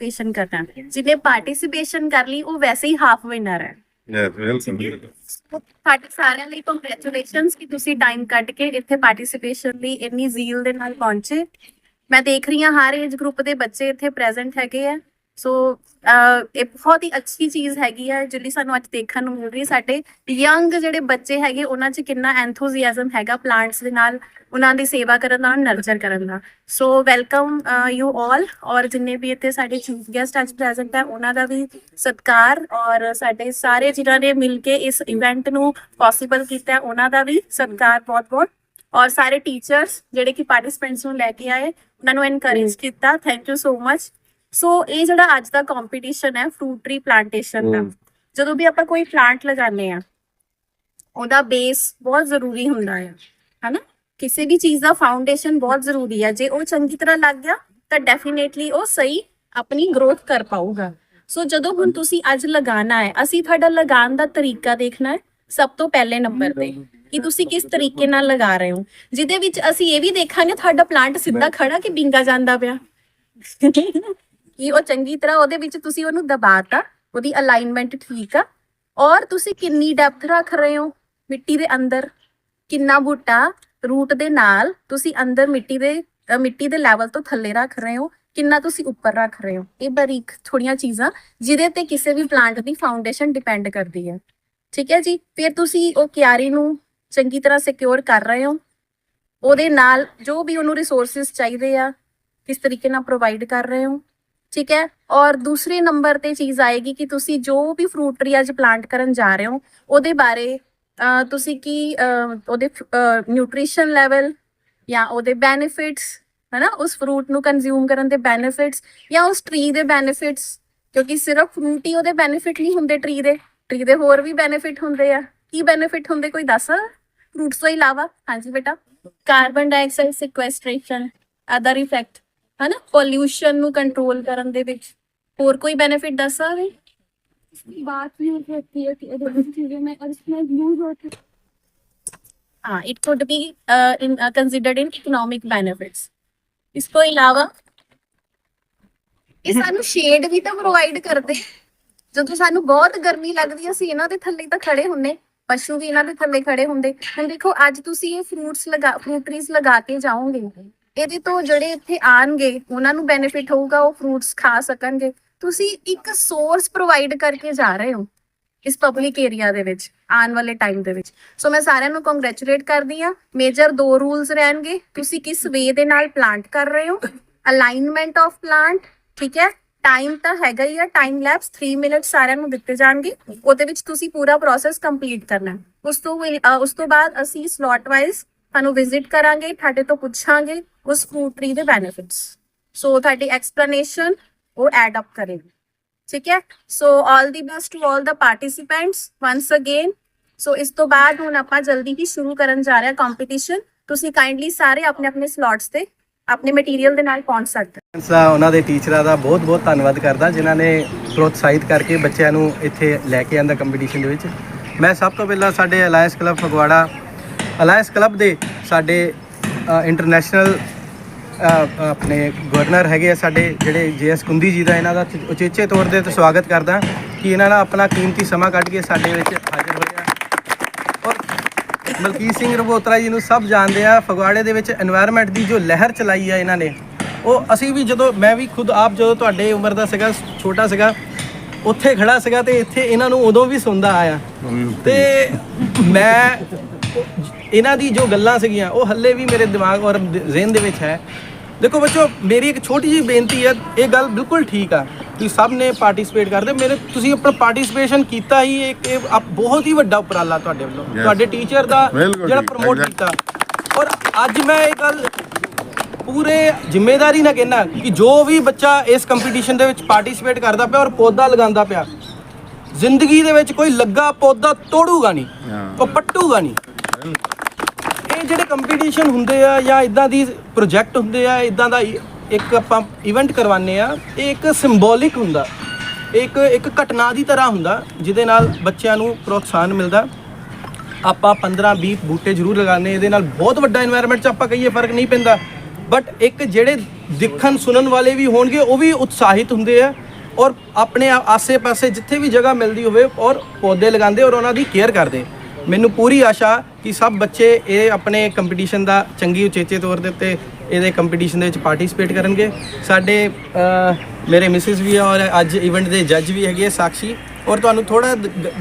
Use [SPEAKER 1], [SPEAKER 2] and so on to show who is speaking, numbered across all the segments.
[SPEAKER 1] Participation ਕਰਨਾ ਜਿਹਨੇ participation ਕਰ ਲਈ ਉਹ ਵੈਸੇ ਹੀ ਹਾਫ ਵਿਨਰ ਹੈ।
[SPEAKER 2] Yes, welcome.
[SPEAKER 1] ਤੁਹਾਡੇ ਸਾਰਿਆਂ ਲਈ ਕੰਗ੍ਰੈਚੁਲੇਸ਼ਨਸ ਕਿ ਤੁਸੀਂ ਟਾਈਮ ਕੱਢ ਕੇ ਇੱਥੇ ਪਾਰਟਿਸਿਪੇਸ਼ਨ ਲਈ ਇੰਨੀ ਜ਼ੀਲ ਦੇ ਨਾਲ ਪਹੁੰਚੇ। ਮੈਂ ਦੇਖ ਰਹੀ ਹਾਂ ਹਰ ਏਜ ਗਰੁੱਪ ਦੇ ਬੱਚੇ ਇੱਥੇ ਪ੍ਰੈਜ਼ੈਂਟ ਹੈਗੇ ਆ। ਸੋ ਇਹ ਬਹੁਤ ਹੀ ਅੱਛੀ ਚੀਜ਼ ਹੈਗੀ ਹੈ ਜਿਹੜੀ ਸਾਨੂੰ ਅੱਜ ਦੇਖਣ ਨੂੰ ਮਿਲ ਰਹੀ ਹੈ ਸਾਡੇ ਯੰਗ ਜਿਹੜੇ ਬੱਚੇ ਹੈਗੇ ਉਹਨਾਂ 'ਚ ਕਿੰਨਾ ਐਂਥੂਸੀਆਜ਼ਮ ਹੈਗਾ ਪਲਾਂਟਸ ਦੇ ਨਾਲ ਉਹਨਾਂ ਦੀ ਸੇਵਾ ਕਰਨ ਦਾ ਨਰਚਰ ਕਰਨ ਦਾ ਸੋ ਵੈਲਕਮ ਯੂ ਆਲ ਔਰ ਜਿੰਨੇ ਵੀ ਇੱਥੇ ਸਾਡੇ ਚੀਫ ਗੈਸਟ ਅੱਜ ਪ੍ਰੈਜ਼ੈਂਟ ਹੈ ਉਹਨਾਂ ਦਾ ਵੀ ਸਤਿਕਾਰ ਔਰ ਸਾਡੇ ਸਾਰੇ ਜਿਨ੍ਹਾਂ ਨੇ ਮਿਲ ਕੇ ਇਸ ਇਵੈਂਟ ਨੂੰ ਪੋਸੀਬਲ ਕੀਤਾ ਉਹਨਾਂ ਦਾ ਵੀ ਸਤਿਕਾਰ ਬਹੁਤ-ਬਹੁਤ। ਔਰ ਸਾਰੇ ਟੀਚਰਸ ਜਿਹੜੇ ਕਿ ਪਾਰਟਿਸਪੈਂਟਸ ਨੂੰ ਲੈ ਕੇ ਆਏ ਉਹਨਾਂ ਨੂੰ ਐਨਕਰੇਜ ਕੀਤਾ। Thank you so much so ਇਹ ਜਿਹੜਾ ਅੱਜ ਦਾ ਕੰਪੀਟੀਸ਼ਨ ਹੈ ਫਰੂਟ ਟਰੀ ਪਲਾਂਟੇਸ਼ਨ ਦਾ। ਜਦੋਂ ਵੀ ਆਪਾਂ ਕੋਈ ਪਲਾਂਟ ਲਗਾਉਂਦੇ ਆ ਉਹਦਾ ਬੇਸ ਬਹੁਤ ਜ਼ਰੂਰੀ ਹੁੰਦਾ ਹੈ ਹਨਾ? ਕਿਸੇ ਵੀ ਚੀਜ਼ ਦਾ ਫਾਊਂਡੇਸ਼ਨ ਬਹੁਤ ਜ਼ਰੂਰੀ ਹੈ ਜੇ ਉਹ ਚੰਗੀ ਤਰ੍ਹਾਂ ਲੱਗ ਗਿਆ ਤਾਂ ਡੈਫੀਨੇਟਲੀ ਉਹ ਸਹੀ ਆਪਣੀ ਗਰੋਥ ਕਰ ਪਾਊਗਾ। ਸੋ ਜਦੋਂ ਹੁਣ ਤੁਸੀਂ ਅੱਜ ਲਗਾਉਣਾ ਹੈ ਅਸੀਂ ਤੁਹਾਡਾ ਲਗਾਉਣ ਦਾ ਤਰੀਕਾ ਦੇਖਣਾ ਹੈ ਸਭ ਤੋਂ ਪਹਿਲੇ ਨੰਬਰ ਤੇ ਕਿ ਤੁਸੀਂ ਕਿਸ ਤਰੀਕੇ ਨਾਲ ਲਗਾ ਰਹੇ ਹੋ। ਜਿਹਦੇ ਵਿੱਚ ਅਸੀਂ ਇਹ ਵੀ ਦੇਖਾਂਗੇ ਤੁਹਾਡਾ ਪਲਾਂਟ ਸਿੱਧਾ ਖੜਾ ਕਿ ਬਿੰਗਾ ਜਾਂਦਾ ਪਿਆ। ਕਿ ਉਹ ਚੰਗੀ ਤਰ੍ਹਾਂ ਉਹਦੇ ਵਿੱਚ ਤੁਸੀਂ ਉਹਨੂੰ ਦਬਾਤਾ, ਉਹਦੀ ਅਲਾਈਨਮੈਂਟ ਠੀਕ ਆ। ਔਰ ਤੁਸੀਂ ਕਿੰਨੀ ਡੈਪਥ ਰੱਖ ਰਹੇ ਹੋ ਮਿੱਟੀ ਦੇ ਅੰਦਰ? ਕਿੰਨਾ ਬੂਟਾ ਰੂਟ ਦੇ ਨਾਲ ਤੁਸੀਂ ਅੰਦਰ ਮਿੱਟੀ ਦੇ ਮਿੱਟੀ ਦੇ ਲੈਵਲ ਤੋਂ ਥੱਲੇ ਰੱਖ ਰਹੇ ਹੋ? ਕਿੰਨਾ ਤੁਸੀਂ ਉੱਪਰ ਰੱਖ ਰਹੇ ਹੋ? ਇਹ ਬਰੀਕ ਥੋੜੀਆਂ ਚੀਜ਼ਾਂ ਜਿਹਦੇ ਤੇ ਕਿਸੇ ਵੀ ਪਲਾਂਟ ਦੀ ਫਾਊਂਡੇਸ਼ਨ ਡਿਪੈਂਡ ਕਰਦੀ ਹੈ। ਠੀਕ ਹੈ ਜੀ? ਫਿਰ ਤੁਸੀਂ ਉਹ ਕਿਆਰੀ ਨੂੰ ਚੰਗੀ ਤਰ੍ਹਾਂ ਸਿਕਿਉਰ ਕਰ ਰਹੇ ਹੋ। ਉਹਦੇ ਨਾਲ ਜੋ ਵੀ ਉਹਨੂੰ ਰਿਸੋਰਸਿਸ ਚਾਹੀਦੇ ਆ, ਕਿਸ ਤਰੀਕੇ ਨਾਲ ਪ੍ਰੋਵਾਈਡ ਕਰ ਰਹੇ ਹੋ? ਠੀਕ ਹੈ? ਔਰ ਦੂਸਰੇ ਨੰਬਰ ਤੇ ਚੀਜ਼ ਆਏਗੀ ਕਿ ਤੁਸੀਂ ਜੋ ਵੀ ਫਰੂਟ ਟਰੀ ਅੱਜ ਪਲਾਂਟ ਕਰਨ ਜਾ ਰਹੇ ਹੋ ਉਹਦੇ ਬਾਰੇ ਤੁਸੀਂ ਕੀ ਅਹ, ਉਹਦੇ ਨਿਊਟ੍ਰੀਸ਼ਨ ਲੈਵਲ ਜਾਂ ਉਹਦੇ ਬੈਨੀਫਿਟਸ ਹਨਾ? ਉਸ ਫਰੂਟ ਨੂੰ ਕੰਜ਼ਿਊਮ ਕਰਨ ਦੇ ਬੈਨੀਫਿਟਸ ਜਾਂ ਉਸ ਟਰੀ ਦੇ ਬੈਨੀਫਿਟਸ ਕਿਉਂਕਿ ਸਿਰਫ ਫਰੂਟ ਹੀ ਉਹਦੇ ਬੈਨੀਫਿਟ ਨਹੀਂ ਹੁੰਦੇ ਟਰੀ ਦੇ। ਟਰੀ ਦੇ ਹੋਰ ਵੀ ਬੈਨੀਫਿਟ ਹੁੰਦੇ ਆ। ਕੀ ਬੈਨੀਫਿਟ ਹੁੰਦੇ ਕੋਈ ਦੱਸ? ਫਰੂਟਸ ਤੋਂ ਇਲਾਵਾ। ਹਾਂਜੀ ਬੇਟਾ। Carbon dioxide sequestration other effect ਹਨਾ ਪੋਲਿਊਸ਼ਨ ਨੂੰ ਕੰਟਰੋਲ ਕਰਨ ਦੇ ਵਿੱਚ ਹੋਰ ਕੋਈ ਬੈਨੀਫਿਟ ਦੱਸ ਸਕਦੇ
[SPEAKER 3] बात भी हो सकती है कि अगर चीजें में और इसमें यूज होती
[SPEAKER 1] ਹਾਂ it could be in considered in economic benefits ਇਸ ਤੋਂ ਇਲਾਵਾ ਇਹ ਸਾਨੂੰ ਸ਼ੇਡ ਵੀ ਤਾਂ ਪ੍ਰੋਵਾਈਡ ਕਰਦੇ ਜਦੋਂ ਸਾਨੂੰ ਬਹੁਤ ਗਰਮੀ ਲੱਗਦੀ ਹੈ ਅਸੀਂ ਇਹਨਾਂ ਦੇ ਥੱਲੇ ਤਾਂ ਖੜੇ ਹੁੰਨੇ ਪਸ਼ੂ ਵੀ ਇਹਨਾਂ ਦੇ ਥੱਲੇ ਖੜੇ ਹੁੰਦੇ ਹੁਣ ਦੇਖੋ ਅੱਜ ਤੁਸੀਂ ਇਹ ਫਰੂਟਸ ਲਗਾ ਫਰੂਟ ਟਰੀਜ਼ ਲਗਾ ਕੇ ਜਾਓਗੇ ਇਹਦੇ ਤੋਂ ਜਿਹੜੇ ਇੱਥੇ ਆਣਗੇ, ਉਹਨਾਂ ਨੂੰ ਬੈਨੀਫਿਟ ਹੋਊਗਾ, ਉਹ ਫਰੂਟਸ ਖਾ ਸਕਣਗੇ। ਤੁਸੀਂ ਇੱਕ ਸੋਰਸ ਪ੍ਰੋਵਾਈਡ ਕਰਕੇ ਜਾ ਰਹੇ ਹੋ ਇਸ ਪਬਲਿਕ ਏਰੀਆ ਦੇ ਵਿੱਚ, ਆਉਣ ਵਾਲੇ ਟਾਈਮ ਦੇ ਵਿੱਚ। ਸੋ ਮੈਂ ਸਾਰਿਆਂ ਨੂੰ ਕੰਗ੍ਰੈਚੁਲੇਟ ਕਰਦੀ ਆ ਮੇਜਰ ਦੋ ਰੂਲਸ ਰਹਿਣਗੇ। ਤੁਸੀਂ ਕਿਸ ਵੇ ਦੇ ਨਾਲ ਪਲਾਂਟ ਕਰ ਰਹੇ ਹੋ? ਅਲਾਈਨਮੈਂਟ ਆਫ ਪਲਾਂਟ ਠੀਕ ਹੈ? ਟਾਈਮ ਤਾਂ ਹੈਗਾ ਹੀ ਆ ਟਾਈਮ ਲੈਪਸ 3 ਮਿੰਟ ਸਾਰਿਆਂ ਨੂੰ ਦਿੱਤੇ ਜਾਣਗੇ। ਉਹਦੇ ਵਿੱਚ ਤੁਸੀਂ ਪੂਰਾ ਪ੍ਰੋਸੈਸ ਕੰਪਲੀਟ ਕਰਨਾ। ਉਸ ਤੋਂ ਉਸ ਤੋਂ ਬਾਅਦ ਅਸੀਂ ਸਲੋਟ ਵਾਈਜ਼ ਤੁਹਾਨੂੰ ਵਿਜ਼ਿਟ ਕਰਾਂਗੇ, ਤੁਹਾਡੇ ਤੋਂ ਪੁੱਛਾਂਗੇ ਉਸ ਫਰੂਟ ਟਰੀ ਦੇ ਬੈਨੀਫਿਟਸ ਸੋ ਤੁਹਾਡੀ ਐਕਸਪਲੇਨੇਸ਼ਨ ਉਹ ਐਡ ਅਪ ਕਰੇਗੀ। ਠੀਕ ਹੈ? So all the best to all the participants once again so ਇਸ ਤੋਂ ਬਾਅਦ ਹੁਣ ਆਪਾਂ ਜਲਦੀ ਹੀ ਸ਼ੁਰੂ ਕਰਨ ਜਾ ਰਹੇ ਹਾਂ ਕੰਪੀਟੀਸ਼ਨ ਤੁਸੀਂ ਕਾਈਂਡਲੀ ਸਾਰੇ ਆਪਣੇ ਆਪਣੇ ਸਲੋਟਸ ਤੇ ਆਪਣੇ ਮਟੀਰੀਅਲ ਦੇ ਨਾਲ ਪਹੁੰਚ ਸਕਦੇ ਹੋ।
[SPEAKER 4] ਦਾ ਉਹਨਾਂ ਦੇ ਟੀਚਰਾਂ ਦਾ ਬਹੁਤ ਬਹੁਤ ਧੰਨਵਾਦ ਕਰਦਾ, ਜਿਨ੍ਹਾਂ ਨੇ ਪ੍ਰੋਤਸਾਹਿਤ ਕਰਕੇ ਬੱਚਿਆਂ ਨੂੰ ਇੱਥੇ ਲੈ ਕੇ ਆਂਦਾ ਕੰਪੀਟੀਸ਼ਨ ਦੇ ਵਿੱਚ। ਮੈਂ ਸਭ ਤੋਂ ਪਹਿਲਾਂ ਸਾਡੇ alliance club Phagwara alliance club ਦੇ ਸਾਡੇ ਇੰਟਰਨੈਸ਼ਨਲ ਆਪਣੇ ਗਵਰਨਰ ਹੈਗੇ ਆ ਸਾਡੇ ਜਿਹੜੇ ਜੇ ਜੀਐਸ ਕੁੰਦੀ ਜੀ ਦਾ ਇਹਨਾਂ ਦਾ ਉਚੇਚੇ ਤੌਰ ਤੇ ਸਵਾਗਤ ਕਰਦਾ ਕਿ ਇਹਨਾਂ ਨਾਲ ਆਪਣਾ ਕੀਮਤੀ ਸਮਾਂ ਕੱਢ ਕੇ ਸਾਡੇ ਵਿੱਚ ਹਾਜ਼ਰ ਹੋਇਆ ਔਰ ਮਲਕੀਤ ਸਿੰਘ ਰਬੋਤਰਾ ਜੀ ਨੂੰ ਸਭ ਜਾਣਦੇ ਆ ਫਗਵਾੜੇ ਦੇ ਵਿੱਚ এনवायरमेंट ਦੀ ਜੋ ਲਹਿਰ ਚਲਾਈ ਆ ਇਹਨਾਂ ਨੇ ਉਹ ਅਸੀਂ ਵੀ ਜਦੋਂ ਮੈਂ ਵੀ ਖੁਦ ਆਪ ਜਦੋਂ ਤੁਹਾਡੇ ਉਮਰ ਦਾ ਸੀਗਾ ਛੋਟਾ ਸੀਗਾ ਉੱਥੇ ਖੜਾ ਸੀਗਾ ਤੇ ਇੱਥੇ ਇਹਨਾਂ ਨੂੰ ਉਦੋਂ ਵੀ ਸੁਣਦਾ ਆਇਆ। ਤੇ ਮੈਂ ਇਹਨਾਂ ਦੀ ਜੋ ਗੱਲਾਂ ਸੀਗੀਆਂ ਉਹ ਹੱਲੇ ਵੀ ਮੇਰੇ ਦਿਮਾਗ ਔਰ ਜ਼ਿਹਨ ਦੇ ਵਿੱਚ ਹੈ ਦੇਖੋ ਬੱਚੋ ਮੇਰੀ ਇੱਕ ਛੋਟੀ ਜਿਹੀ ਬੇਨਤੀ ਹੈ ਇਹ ਗੱਲ ਬਿਲਕੁਲ ਠੀਕ ਆ ਤੁਸੀਂ ਸਭ ਨੇ ਪਾਰਟਿਸਿਪੇਟ ਕਰਦੇ ਮੇਰੇ ਤੁਸੀਂ ਆਪਣਾ ਪਾਰਟਿਸਿਪੇਸ਼ਨ ਕੀਤਾ ਹੀ ਇੱਕ ਬਹੁਤ ਹੀ ਵੱਡਾ ਉਪਰਾਲਾ ਤੁਹਾਡੇ ਵੱਲੋਂ. ਤੁਹਾਡੇ ਟੀਚਰ ਦਾ ਜਿਹੜਾ
[SPEAKER 2] ਜੀ,
[SPEAKER 4] ਪ੍ਰਮੋਟ. ਕੀਤਾ ਔਰ ਅੱਜ ਮੈਂ ਇਹ ਗੱਲ ਪੂਰੇ ਜ਼ਿੰਮੇਵਾਰੀ ਨਾਲ ਕਹਿਣਾ ਕਿ ਜੋ ਵੀ ਬੱਚਾ ਇਸ ਕੰਪੀਟੀਸ਼ਨ ਦੇ ਵਿੱਚ ਪਾਰਟਿਸਿਪੇਟ ਕਰਦਾ ਪਿਆ ਔਰ ਪੌਦਾ ਲਗਾਉਂਦਾ ਪਿਆ ਜ਼ਿੰਦਗੀ ਦੇ ਵਿੱਚ ਕੋਈ ਲੱਗਾ ਪੌਦਾ ਤੋੜੂਗਾ ਨਹੀਂ। ਉਹ ਪੱਟੂਗਾ ਨਹੀਂ ਇਹ ਜਿਹੜੇ ਕੰਪੀਟੀਸ਼ਨ ਹੁੰਦੇ ਆ ਜਾਂ ਇਦਾਂ ਦੀ ਪ੍ਰੋਜੈਕਟ ਹੁੰਦੇ ਆ ਇਦਾਂ ਦਾ ਇੱਕ ਆਪਾਂ ਇਵੈਂਟ ਕਰਵਾਉਂਦੇ ਆ, ਇਹ ਇੱਕ ਸਿੰਬੋਲਿਕ ਹੁੰਦਾ। ਇੱਕ ਇੱਕ ਘਟਨਾ ਦੀ ਤਰ੍ਹਾਂ ਹੁੰਦਾ, ਜਿਹਦੇ ਨਾਲ ਬੱਚਿਆਂ ਨੂੰ ਪ੍ਰੋਤਸਾਹਨ ਮਿਲਦਾ। ਆਪਾਂ 15 20 ਬੂਟੇ ਜ਼ਰੂਰ ਲਗਾਣੇ ਇਹਦੇ ਨਾਲ ਬਹੁਤ ਵੱਡਾ এনवायरमेंट 'ਚ ਆਪਾਂ ਕਹੀਏ ਫ਼ਰਕ ਨਹੀਂ ਪੈਂਦਾ। ਬਟ ਇੱਕ ਜਿਹੜੇ ਦੇਖਣ ਸੁਣਨ ਵਾਲੇ ਵੀ ਹੋਣਗੇ, ਉਹ ਵੀ ਉਤਸ਼ਾਹਿਤ ਹੁੰਦੇ ਆ ਔਰ ਆਪਣੇ ਆਸੇ-ਪਾਸੇ ਜਿੱਥੇ ਵੀ ਜਗ੍ਹਾ ਮਿਲਦੀ ਹੋਵੇ ਔਰ ਪੌਦੇ ਲਗਾਉਂਦੇ ਔਰ ਉਹਨਾਂ ਦੀ ਕੇਅਰ ਕਰਦੇ। ਮੈਨੂੰ ਪੂਰੀ ਆਸ਼ਾ ਕਿ ਸਭ ਬੱਚੇ ਇਹ ਆਪਣੇ ਕੰਪੀਟੀਸ਼ਨ ਦਾ ਚੰਗੀ ਉਚੇਚੇ ਤੌਰ ਦੇ ਉੱਤੇ ਇਹਦੇ ਕੰਪੀਟੀਸ਼ਨ ਦੇ ਵਿੱਚ ਪਾਰਟਿਸਿਪੇਟ ਕਰਨਗੇ। ਸਾਡੇ ਮੇਰੇ ਮਿਸਿਸ ਵੀ ਆ ਔਰ ਅੱਜ ਇਵੈਂਟ ਦੇ ਜੱਜ ਵੀ ਹੈਗੇ ਆ, ਸਾਕਸ਼ੀ। ਔਰ ਤੁਹਾਨੂੰ ਥੋੜਾ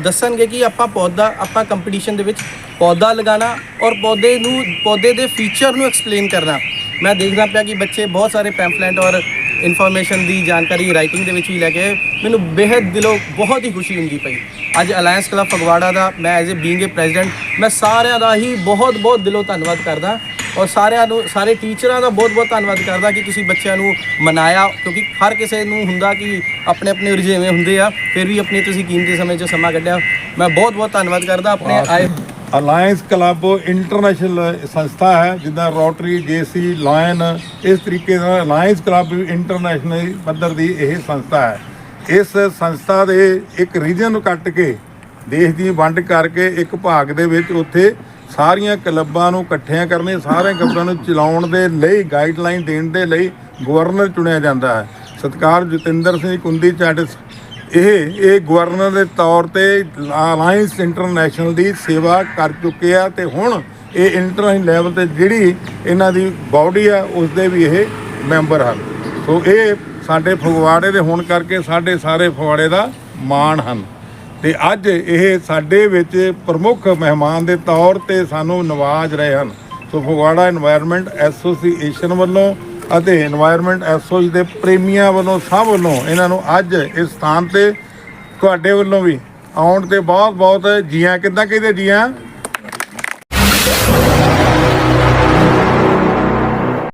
[SPEAKER 4] ਦੱਸਣਗੇ ਕਿ ਆਪਾਂ ਪੌਦਾ ਆਪਾਂ ਕੰਪੀਟੀਸ਼ਨ ਦੇ ਵਿੱਚ ਪੌਦਾ ਲਗਾਉਣਾ ਔਰ ਪੌਦੇ ਨੂੰ ਪੌਦੇ ਦੇ ਫੀਚਰ ਨੂੰ ਐਕਸਪਲੇਨ ਕਰਨਾ। ਮੈਂ ਦੇਖਦਾ ਪਿਆ ਕਿ ਬੱਚੇ ਬਹੁਤ ਸਾਰੇ ਪੈਂਫਲੇਟ ਔਰ ਇਨਫੋਰਮੇਸ਼ਨ ਦੀ ਜਾਣਕਾਰੀ ਰਾਈਟਿੰਗ ਦੇ ਵਿੱਚ ਵੀ ਲੈ ਕੇ। ਮੈਨੂੰ ਬੇहद ਦਿਲੋਂ ਬਹੁਤ ਹੀ ਖੁਸ਼ੀ ਹੁੰਦੀ ਪਈ। ਅੱਜ ਅਲਾਈਅੰਸ ਕਲੱਬ ਫਗਵਾੜਾ ਦਾ ਮੈਂ as a being a president ਮੈਂ ਸਾਰਿਆਂ ਦਾ ਹੀ ਬਹੁਤ ਬਹੁਤ ਦਿਲੋਂ ਧੰਨਵਾਦ ਕਰਦਾ। ਔਰ ਸਾਰਿਆਂ ਨੂੰ ਸਾਰੇ ਟੀਚਰਾਂ ਦਾ ਬਹੁਤ ਬਹੁਤ ਧੰਨਵਾਦ ਕਰਦਾ ਕਿ ਤੁਸੀਂ ਬੱਚਿਆਂ ਨੂੰ ਮਨਾਇਆ। ਕਿਉਂਕਿ ਹਰ ਕਿਸੇ ਨੂੰ ਹੁੰਦਾ ਕਿ ਆਪਣੇ ਆਪਣੇ ਰੁਝੇਵੇਂ ਹੁੰਦੇ ਆ ਫਿਰ ਵੀ ਆਪਣੇ ਤੁਸੀਂ ਕੀਮਤੀ ਸਮੇਂ 'ਚ ਸਮਾਂ ਕੱਢਿਆ। ਮੈਂ ਬਹੁਤ ਬਹੁਤ ਧੰਨਵਾਦ ਕਰਦਾ। ਆਪਣੇ ਆਏ
[SPEAKER 2] ਅਲਾਇੰਸ ਕਲੱਬ ਇੰਟਰਨੈਸ਼ਨਲ ਸੰਸਥਾ ਹੈ, ਜਿੱਦਾਂ ਰੋਟਰੀ ਜੇਸੀ ਲਾਇਨ ਇਸ ਤਰੀਕੇ ਨਾਲ ਅਲਾਇੰਸ ਕਲੱਬ ਵੀ ਇੰਟਰਨੈਸ਼ਨਲ ਪੱਧਰ ਦੀ ਇਹ ਸੰਸਥਾ ਹੈ। ਇਸ ਸੰਸਥਾ ਦੇ ਇੱਕ ਰੀਜਨ ਨੂੰ ਕੱਟ ਕੇ, ਦੇਸ਼ ਦੀ ਵੰਡ ਕਰਕੇ ਇੱਕ ਭਾਗ ਦੇ ਵਿੱਚ ਉੱਥੇ ਸਾਰੀਆਂ ਕਲੱਬਾਂ ਨੂੰ ਇਕੱਠਿਆਂ ਕਰਨੇ ਸਾਰੇ ਕਲੱਬਾਂ ਨੂੰ ਚਲਾਉਣ ਦੇ ਲਈ ਗਾਈਡਲਾਈਨ ਦੇਣ ਦੇ ਲਈ ਗਵਰਨਰ ਚੁਣਿਆ ਜਾਂਦਾ ਹੈ। ਸਤਕਾਰ ਜਤਿੰਦਰ ਸਿੰਘ ਕੁੰਦੀ ਚੱਡ ਇਹ ਇਹ ਗਵਰਨਰ ਦੇ ਤੌਰ ਤੇ ਅਲਾਈਅੰਸ ਇੰਟਰਨੈਸ਼ਨਲ ਦੀ ਸੇਵਾ ਕਰ ਚੁੱਕੇ ਆ ਤੇ ਹੁਣ ਇਹ ਇੰਟਰਨੈਸ਼ਨਲ ਲੈਵਲ ਤੇ ਜਿਹੜੀ ਇਹਨਾਂ ਦੀ ਬਾਡੀ ਆ ਉਸ ਦੇ ਵੀ ਇਹ ਮੈਂਬਰ ਹਨ। ਸੋ ਇਹ ਸਾਡੇ ਫਗਵਾੜੇ ਦੇ ਹੋਣ ਕਰਕੇ ਸਾਡੇ ਸਾਰੇ ਫਗਵਾੜੇ ਦਾ ਮਾਣ ਹਨ। ਤੇ ਅੱਜ ਇਹ ਸਾਡੇ ਵਿੱਚ ਪ੍ਰਮੁੱਖ ਮਹਿਮਾਨ ਦੇ ਤੌਰ ਤੇ ਸਾਨੂੰ ਨਵਾਜ ਰਹੇ ਹਨ। ਸੋ ਫਗਵਾੜਾ এনवायरमेंट ਐਸੋਸੀਏਸ਼ਨ ਵੱਲੋਂ ਅਤੇ এনवायरमेंट ਐਸੋਜ ਦੇ ਪ੍ਰੇਮੀਆਂ ਵੱਲੋਂ, ਸਭ ਵੱਲੋਂ ਇਹਨਾਂ ਨੂੰ ਅੱਜ ਇਸ ਸਥਾਨ ਤੇ ਤੁਹਾਡੇ ਵੱਲੋਂ ਵੀ ਆਉਣ ਤੇ ਬਹੁਤ ਬਹੁਤ ਜੀਆਂ ਕਿੰਨਾ ਕਹਿੰਦੇ ਜੀਆਂ?